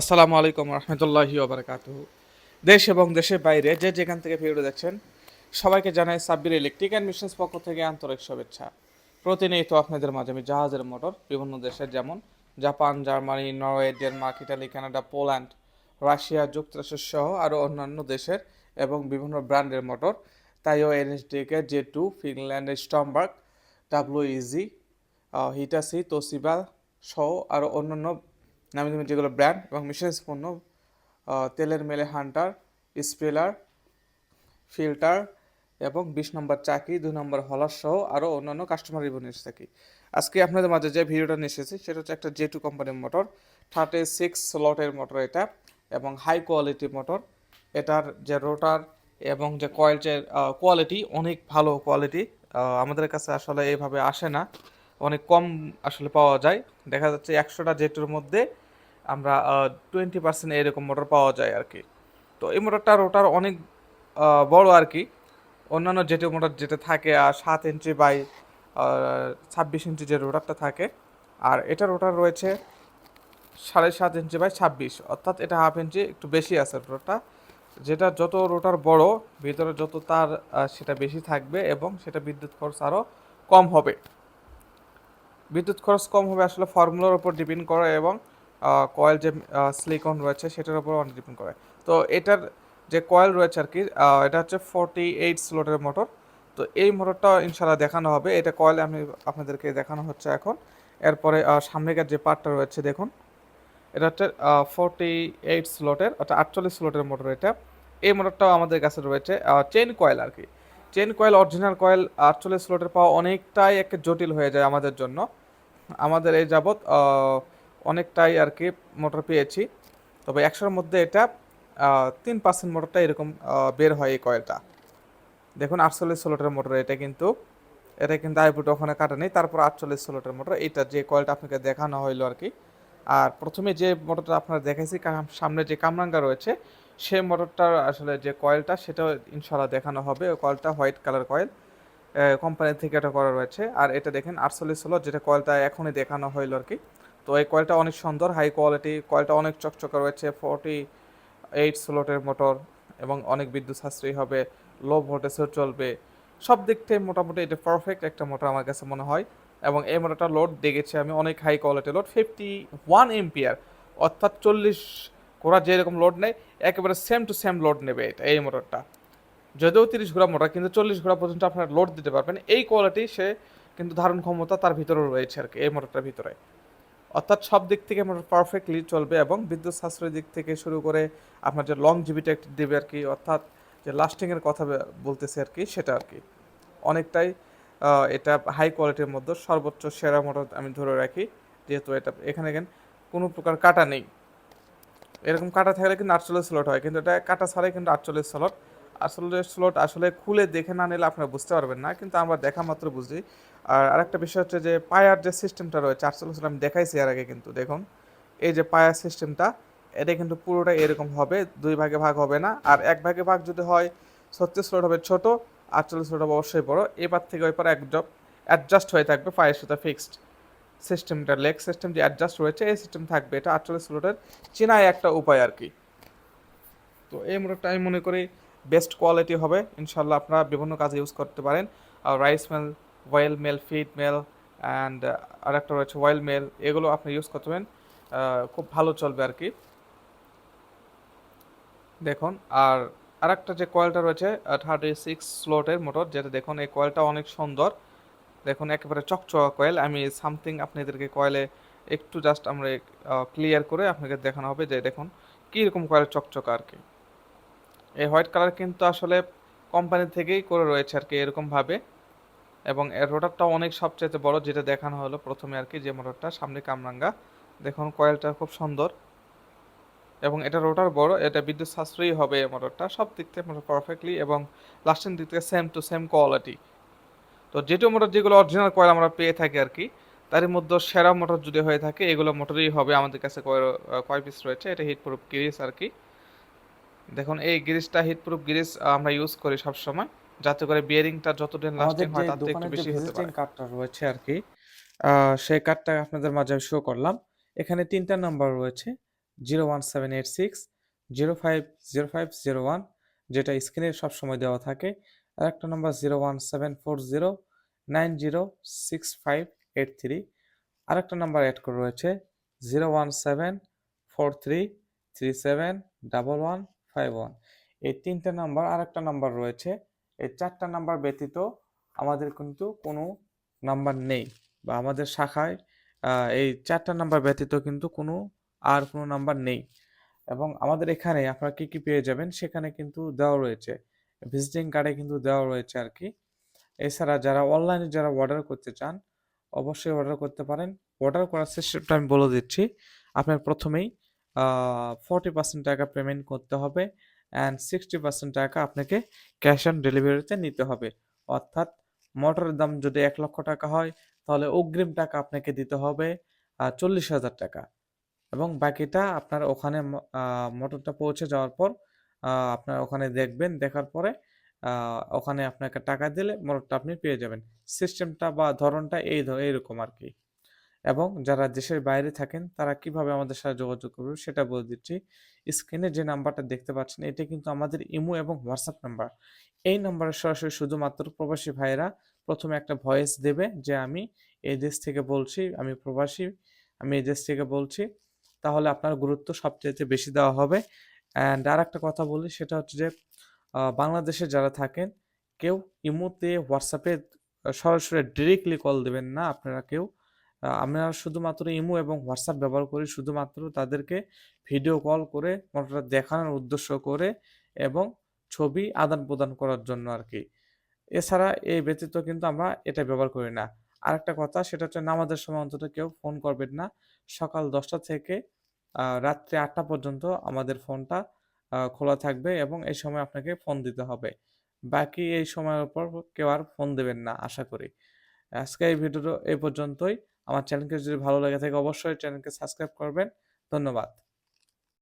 আসসালামু আলাইকুম রহমতুল্লাহি দেশ এবং দেশের বাইরে যে যেখান থেকে ভিডিও দেখছেন, সবাইকে জানাই সাব্বির ইলেকট্রিক অ্যান্ড মিশনস পক্ষ থেকে আন্তরিক শুভেচ্ছা। প্রতিনিয়ত আপনাদের মাঝে আমি জাহাজের মোটর, বিভিন্ন দেশের যেমন Japan, Germany, Norway, Denmark, Italy, Canada, Poland, Russia, যুক্তরাষ্ট্র সহ আরও অন্যান্য দেশের এবং বিভিন্ন ব্র্যান্ডের মোটর, তাইও এনএসডিকে জে টু ফিনল্যান্ডের Stromberg, W E G Hitachi, Toshiba সহ আরও অন্যান্য নামি দামি যেগুলো ব্র্যান্ড এবং মিশনস পণ্য তেলের মেলে হান্টার, স্প্রেলার, ফিল্টার এবং বিশ নম্বর চাকি দুই নম্বর হলার সহ আরও অন্যান্য কাস্টমার রিভিউ এসে থাকি। আজকে আপনাদের মাঝে যে ভিডিওটা নিয়ে এসেছি, সেটা হচ্ছে একটা জে টু কোম্পানির মোটর থার্টি সিক্স স্লটের মোটর এটা এবং হাই কোয়ালিটি মোটর এটার যে রোটার এবং যে কয়েল যে কোয়ালিটি অনেক ভালো কোয়ালিটি আমাদের কাছে আসলে এইভাবে আসে না। অনেক কম আসলে পাওয়া যায়। দেখা যাচ্ছে একশোটা জেটের মধ্যে আমরা টোয়েন্টি পার্সেন্ট এরকম মোটর পাওয়া যায় আর কি তো এই মোটরটা রোটার অনেক বড় আর কি অন্যান্য জেটের মোটর যেটা থাকে আর সাত ইঞ্চি বাই ছাব্বিশ ইঞ্চি যে রোটারটা থাকে, আর এটা রোটার রয়েছে সাড়ে সাত ইঞ্চি বাই ছাব্বিশ, অর্থাৎ এটা হাফ ইঞ্চি একটু বেশি আছে রোটারটা যেটা যত রোটার বড়, ভিতরে যত তার সেটা বেশি থাকবে এবং সেটা বিদ্যুৎ খরচ আরও কম হবে। বিদ্যুৎ খরচ কম হবে আসলে ফর্মুলার উপর ডিপেন্ড করে এবং কয়েল যে সিলিকন রয়েছে সেটার উপর অনেক ডিপেন্ড করে। তো এটার যে কয়েল রয়েছে আর কি এটা হচ্ছে ফোরটি এইট স্লোটের মোটর তো এই মোটরটা ইনশাল্লাহ দেখানো হবে। এটা কয়েল আমি আপনাদেরকে দেখানো হচ্ছে এখন। এরপরে সামনেকার যে পার্টটা রয়েছে দেখুন। এটা হচ্ছে ফোরটি এইট স্লটের অর্থাৎ আটচল্লিশ স্লটের মোটর এটা। এই মোটরটাও আমাদের কাছে রয়েছে চেন কয়েল আর কি চেন কয়েল অরিজিনাল কয়েল আটচল্লিশ স্লটের পাওয়া অনেকটাই একটা জটিল হয়ে যায় আমাদের জন্য। আমাদের এই যাবৎ অনেকটাই আর কি মোটর পেয়েছি। তবে একশোর মধ্যে এটা তিন পার্সেন্ট মোটরটা এরকম বের হয় এই কয়েলটা দেখুন, আটচল্লিশ ষোলোটার মোটর এটা কিন্তু এটা কিন্তু আইপুট ওখানে কাটা নেই। তারপর আটচল্লিশ ষোলোটার মোটর এইটা যে কয়েলটা আপনাকে দেখানো হইল আর কি আর প্রথমে যে মোটরটা আপনারা দেখাইছি, কাম- সামনে যে কামরাঙ্গা রয়েছে সেই মোটরটার আসলে যে কয়েলটা, সেটাও ইনশাল্লাহ দেখানো হবে। ওই কয়েলটা হোয়াইট কালার কয়েল কোম্পানি থেকে এটা করা রয়েছে। আর এটা দেখেন, আটচল্লিশ ষোলো, যেটা কয়েলটা এখনই দেখানো হইল আর কি তো এই কয়েলটা অনেক সুন্দর, হাই কোয়ালিটি, কয়েলটা অনেক চকচকা রয়েছে, ফোরটি এইট স্লোটের মোটর এবং অনেক বিদ্যুৎ সাশ্রয়ী হবে, লো ভোল্টেজও চলবে। সব দিক থেকে মোটামুটি এটা পারফেক্ট একটা মোটর আমার কাছে মনে হয়। এবং এই মোটরটা লোড দেখেছি আমি, অনেক high quality load fifty one ampere অর্থাৎ চল্লিশ ঘোড়া যেরকম লোড নেয়, একেবারে সেম টু সেম লোড নেবে এটা, এই মোটরটা যদিও তিরিশ ঘোড়া মোটর কিন্তু চল্লিশ ঘোড়া পর্যন্ত আপনারা লোড দিতে পারবেন। এই কোয়ালিটি সে কিন্তু ধারণ ক্ষমতা তার ভিতরে রয়েছে আর কি, এই মোটরটার ভিতরে। অর্থাৎ সব দিক থেকে মোটর পারফেক্টলি চলবে এবং বিদ্যুৎ সাশ্রয় দিক থেকে শুরু করে আপনার যে লং জিবিটা একটি দেবে আর কি, অর্থাৎ যে লাস্টিংয়ের কথা বলতেছে আর কি, সেটা আর কি। অনেকটাই এটা হাই কোয়ালিটির মধ্যে সর্বোচ্চ সেরা মোটর আমি ধরে রাখি। যেহেতু এটা, এখানে এখানে কোনো প্রকার কাটা নেই। এরকম কাটা থাকলে কিন্তু আটচল্লিশ স্লট হয়, কিন্তু এটা কাটা ছাড়াই কিন্তু আটচল্লিশ স্লট আটচল্লিশ স্লট আসলে খুলে দেখে না নিলে আপনারা বুঝতে পারবেন না, কিন্তু আমরা দেখা মাত্র বুঝি। আর আরেকটা বিষয় হচ্ছে যে, পায়ার যে সিস্টেমটা রয়েছে, আটচল্লিশ আমি দেখাইছি এর আগে কিন্তু, দেখুন। এই যে পায়ার সিস্টেমটা এটা কিন্তু পুরোটা এরকম হবে, দুই ভাগে ভাগ হবে না। আর এক ভাগে ভাগ যদি হয়, ছত্রিশ স্লট হবে ছোট আটচল্লিশ স্লট অবশ্যই বড় এবার থেকে ওই পার একদম অ্যাডজাস্ট হয়ে থাকবে পায়ের সাথে ফিক্সড সিস্টেমটা লেগ সিস্টেম যে অ্যাডজাস্ট রয়েছে, এই সিস্টেম থাকবে। এটা আটচল্লিশ স্লটের চেনাই একটা উপায় আর কি। তো এই মোটরটা আমি মনে করি বেস্ট কোয়ালিটি হবে। ইনশাল্লাহ আপনারা বিভিন্ন কাজে ইউজ করতে পারেন। আর rice mill oil mill feed mill and আর একটা রয়েছে ওয়েল মেল এগুলো আপনি ইউজ করতে পারেন। খুব ভালো চলবে আর কি। দেখুন, আর আরেকটা যে কয়েলটা রয়েছে থার্টি সিক্স স্লোটের মোটর যেটা দেখুন এই কয়েলটা অনেক সুন্দর। দেখুন একেবারে চকচকা কয়েল আমি সামথিং আপনাদেরকে কয়েলে একটু জাস্ট আমরা ক্লিয়ার করে আপনাকে দেখানো হবে যে দেখুন কীরকম কয়েল চকচকা আর কি। এই হোয়াইট কালার কিন্তু আসলে কোম্পানি থেকেই করে রয়েছে আর কি এরকমভাবে। এবং এর রোটারটা অনেক সবচেয়ে বড়, যেটা দেখানো হলো প্রথমে আর কি, যে মোটরটা সামনে কামরাঙ্গা। দেখুন কয়েলটা খুব সুন্দর। এবং এটা রোটার বড় এটা বিদ্যুৎ সাশ্রয়ী হবে এই মোটরটা সব দিক থেকে মোটর পারফেক্টলি এবং লাস্টিং দিক থেকে সেম টু সেম কোয়ালিটি তো যেটো মোটর যেগুলো অরিজিনাল কয়েল আমরা পেয়ে থাকি আর কি তার মধ্যে সেরা মোটর যদি হয়ে থাকে এগুলো মোটরই হবে আমাদের কাছে কয় কয় পিস রয়েছে এটা হিট প্রুফ গিরিস আর কি। দেখুন এই গিরিসটা হিট প্রুফ গিরিস আমরা ইউজ করি সব সময় যাতে করে বিয়ারিংটা যতদিন লাস্টিং হয় তার থেকে একটু বেশি হতে পারে। কার্ডটা রয়েছে আর কি সেই কার্ডটা আপনাদের মাঝে শো করলাম। এখানে তিনটা নাম্বার রয়েছে। Zero one seven eight six, zero five zero five zero one, যেটা স্ক্রিনে সবসময় দেওয়া থাকে। আর একটা number zero one seven four zero, nine zero six five eight three. আরেকটা নাম্বার অ্যাড করে রয়েছে, zero one seven four three three seven double one five one. এই তিনটে নাম্বার আরেকটা নাম্বার রয়েছে, এই চারটা নাম্বার ব্যতীত আমাদের কিন্তু কোনো নাম্বার নেই। বা আমাদের শাখায় এই চারটা নাম্বার ব্যতীত কিন্তু কোনো আর কোনো নাম্বার নেই। এবং আমাদের এখানে আপনারা কি কি পেয়ে যাবেন সেখানে কিন্তু দেওয়া রয়েছে। ভিজিটিং কার্ডে কিন্তু দেওয়া রয়েছে আর কি এছাড়া যারা অনলাইনে যারা অর্ডার করতে চান, অবশ্যই অর্ডার করতে পারেন। অর্ডার করার সিস্টেমটা আমি বলে দিচ্ছি। আপনার প্রথমেই ফর্টি পার্সেন্ট টাকা পেমেন্ট করতে হবে অ্যান্ড সিক্সটি পার্সেন্ট টাকা আপনাকে ক্যাশ অন ডেলিভারিতে নিতে হবে। অর্থাৎ মোটরের দাম যদি এক লক্ষ টাকা হয়, তাহলে অগ্রিম টাকা আপনাকে দিতে হবে চল্লিশ হাজার টাকা। এবং বাকিটা আপনার ওখানে মোটরটা পৌঁছে যাওয়ার পর আপনার ওখানে দেখবেন, দেখার পরে ওখানে আপনাকে টাকা দিলে মোটরটা আপনি পেয়ে যাবেন। সিস্টেমটা বা ধরনটা এই এইরকম আর কি। এবং যারা দেশের বাইরে থাকেন, তারা কীভাবে আমাদের সাথে যোগাযোগ করবে সেটা বলে দিচ্ছি। স্ক্রিনে যে নাম্বারটা দেখতে পাচ্ছেন, এটা কিন্তু আমাদের ইমো এবং হোয়াটসঅ্যাপ নাম্বার। এই নাম্বারে সরাসরি শুধুমাত্র প্রবাসী ভাইয়েরা প্রথমে একটা ভয়েস দেবে যে, আমি এই দেশ থেকে বলছি, আমি প্রবাসী, আমি এই দেশ থেকে বলছি। তাহলে আপনার গুরুত্ব সবচেয়ে বেশি দেওয়া হবে। অ্যান্ড আর একটা কথা বলি, সেটা হচ্ছে যে বাংলাদেশে যারা থাকেন, কেউ ইমোতে, হোয়াটসঅ্যাপে সরাসরি ডিরেক্টলি কল দেবেন না। আপনারা কেউ আমরা শুধুমাত্র ইমো এবং হোয়াটসঅ্যাপ ব্যবহার করি শুধুমাত্র তাদেরকে ভিডিও কল করে মোটরটা দেখানোর উদ্দেশ্য করে এবং ছবি আদান প্রদান করার জন্য আর কি এছাড়া এই ব্যতীত কিন্তু আমরা এটা ব্যবহার করি না। আরেকটা কথা, সেটা হচ্ছে নামাজের সময় অন্তত কেউ ফোন করবেন না। সকাল দশটা থেকে রাত্রে আটটা পর্যন্ত আমাদের ফোনটা খোলা থাকবে এবং এই সময় আপনাকে ফোন দিতে হবে। বাকি এই সময়ের উপর কেউ আর ফোন দেবেন না, আশা করি। আজকে এই ভিডিওটা এই পর্যন্তই। আমার চ্যানেলকে যদি ভালো লেগে থাকে, অবশ্যই চ্যানেলকে সাবস্ক্রাইব করবেন। ধন্যবাদ।